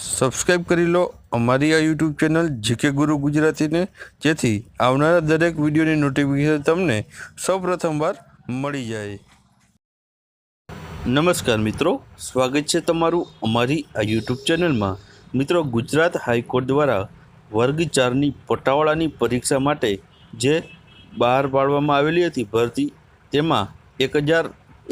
Subscribe કરી લો અમારી આ યુટ્યુબ ચેનલ જીકે ગુરુ ગુજરાતીને. જેથી આવનારા દરેક વિડીયોની નોટિફિકેશન તમને સૌપ્રથમવાર મળી જાય. નમસ્કાર મિત્રો, સ્વાગત છે તમારું અમારી આ યુટ્યુબ ચેનલમાં. મિત્રો, ગુજરાત હાઈકોર્ટ દ્વારા વર્ગ ચારની પટાવાળાની પરીક્ષા માટે જે બહાર પાડવામાં આવેલી હતી ભરતી, તેમાં એક હજાર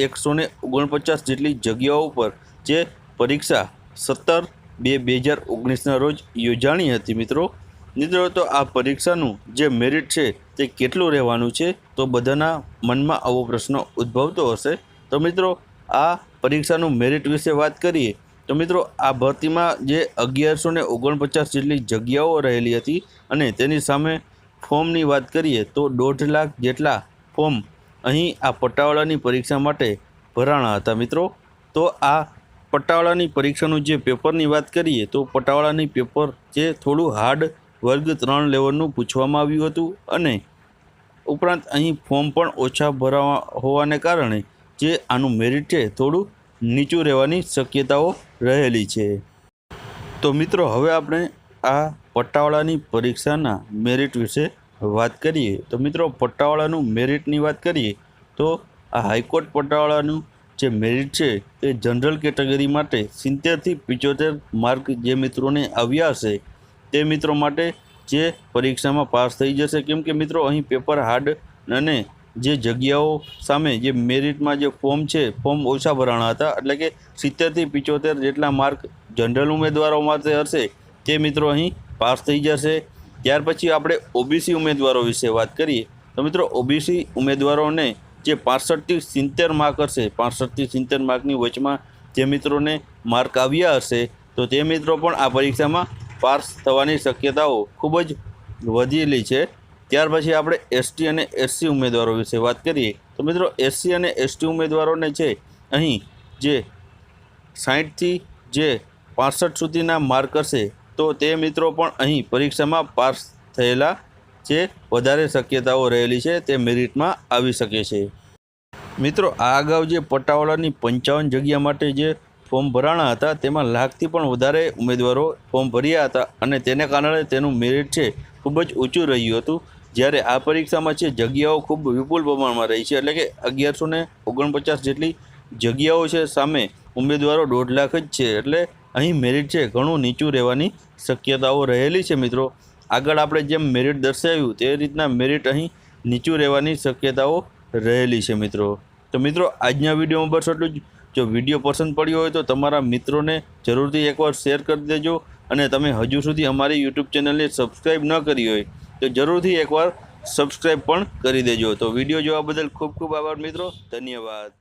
એકસો ઓગણપચાસ જેટલી જગ્યાઓ પર જે પરીક્ષા સત્તર બે બે હજાર ઓગણીસના રોજ યોજાણી હતી, મિત્રો. મિત્રો, તો આ પરીક્ષાનું જે મેરિટ છે તે કેટલું રહેવાનું છે? તો બધાના મનમાં આવો પ્રશ્ન ઉદ્ભવતો હશે. તો મિત્રો, આ પરીક્ષાનું મેરિટ વિશે વાત કરીએ. તો મિત્રો, આ ભરતીમાં જે અગિયારસો ને ઓગણપચાસ જેટલી જગ્યાઓ રહેલી હતી અને તેની સામે ફોર્મની વાત કરીએ, તો દોઢ લાખ જેટલા ફોર્મ અહીં આ પટાવાળાની પરીક્ષા માટે ભરાણા હતા, મિત્રો. તો આ પટ્ટાવાળાની પરીક્ષાનું જે પેપરની વાત કરીએ, તો પટાવાળાની પેપર જે થોડું હાર્ડ વર્ગ ત્રણ લેવલનું પૂછવામાં આવ્યું હતું અને ઉપરાંત અહીં ફોર્મ પણ ઓછા ભરાવા હોવાને કારણે જે આનું મેરિટ છે થોડું નીચું રહેવાની શક્યતાઓ રહેલી છે. તો મિત્રો, હવે આપણે આ પટ્ટાવાળાની પરીક્ષાના મેરિટ વિશે વાત કરીએ. તો મિત્રો પટ્ટાવાળાનું મેરિટની વાત કરીએ, તો આ હાઈકોર્ટ પટ્ટાવાળાનું જે મેરિટ છે એ જનરલ કેટેગરી માટે સિત્તેરથી પિચોતેર માર્ક જે મિત્રોને આવ્યા હશે, તે મિત્રો માટે જે પરીક્ષામાં પાસ થઈ જશે. કેમ કે મિત્રો, અહીં પેપર હાર્ડ અને જે જગ્યાઓ સામે જે મેરિટમાં જે ફોર્મ છે, ફોર્મ ઓછા ભરાણા હતા. એટલે કે સિત્તેરથી પિચોતેર જેટલા માર્ક જનરલ ઉમેદવારો માટે હશે, તે મિત્રો અહીં પાસ થઈ જશે. ત્યાર પછી આપણે ઓબીસી ઉમેદવારો વિશે વાત કરીએ. તો મિત્રો, ઓબીસી ઉમેદવારોને જે પાસઠથી સિત્તેર માર્ક હશે, પાસઠથી સિત્તેર માર્કની વચમાં જે મિત્રોને માર્ક આવ્યા હશે, તો તે મિત્રો પણ આ પરીક્ષામાં પાસ થવાની શક્યતાઓ ખૂબ જ વધેલી છે. ત્યાર પછી આપણે એસટી અને એસસી ઉમેદવારો વિશે વાત કરીએ. તો મિત્રો, એસસી અને એસટી ઉમેદવારોને છે, અહીં જે સાહીઠથી જે પાસઠ સુધીના માર્ક હશે, તો તે મિત્રો પણ અહીં પરીક્ષામાં પાસ થયેલા જે વધારે શક્યતાઓ રહેલી છે તે મેરિટમાં આવી શકે છે. મિત્રો, આ અગાઉ જે પટાવાળાની પંચાવન જગ્યા માટે જે ફોર્મ ભરાણા હતા, તેમાં લાખથી પણ વધારે ઉમેદવારો ફોર્મ ભર્યા હતા અને તેને કારણે તેનું મેરિટ છે ખૂબ જ ઊંચું રહ્યું હતું. જ્યારે આ પરીક્ષામાં છે, જગ્યાઓ ખૂબ વિપુલ પ્રમાણમાં રહી છે, એટલે કે અગિયારસો ને ઓગણપચાસ જેટલી જગ્યાઓ છે સામે ઉમેદવારો દોઢ લાખ જ છે, એટલે અહીં મેરિટ છે, ઘણું નીચું રહેવાની શક્યતાઓ રહેલી છે મિત્રો. આગળ આપણે જેમ મેરિટ દર્શાવ્યું તે રીતના મેરિટ અહીં નીચું રહેવાની શક્યતાઓ રહેલી છે મિત્રો. તો મિત્રો, આજના વિડીયોમાં બસ એટલું જ. જો વીડિયો પસંદ પડ્યો હોય તો તમારા મિત્રોને જરૂરથી એકવાર શેર કરી દેજો અને તમે હજુ સુધી અમારી યુટ્યુબ ચેનલને સબસ્ક્રાઈબ ન કરી હોય તો જરૂરથી એકવાર સબસ્ક્રાઈબ પણ કરી દેજો. તો વીડિયો જોવા બદલ ખૂબ ખૂબ આભાર મિત્રો. ધન્યવાદ.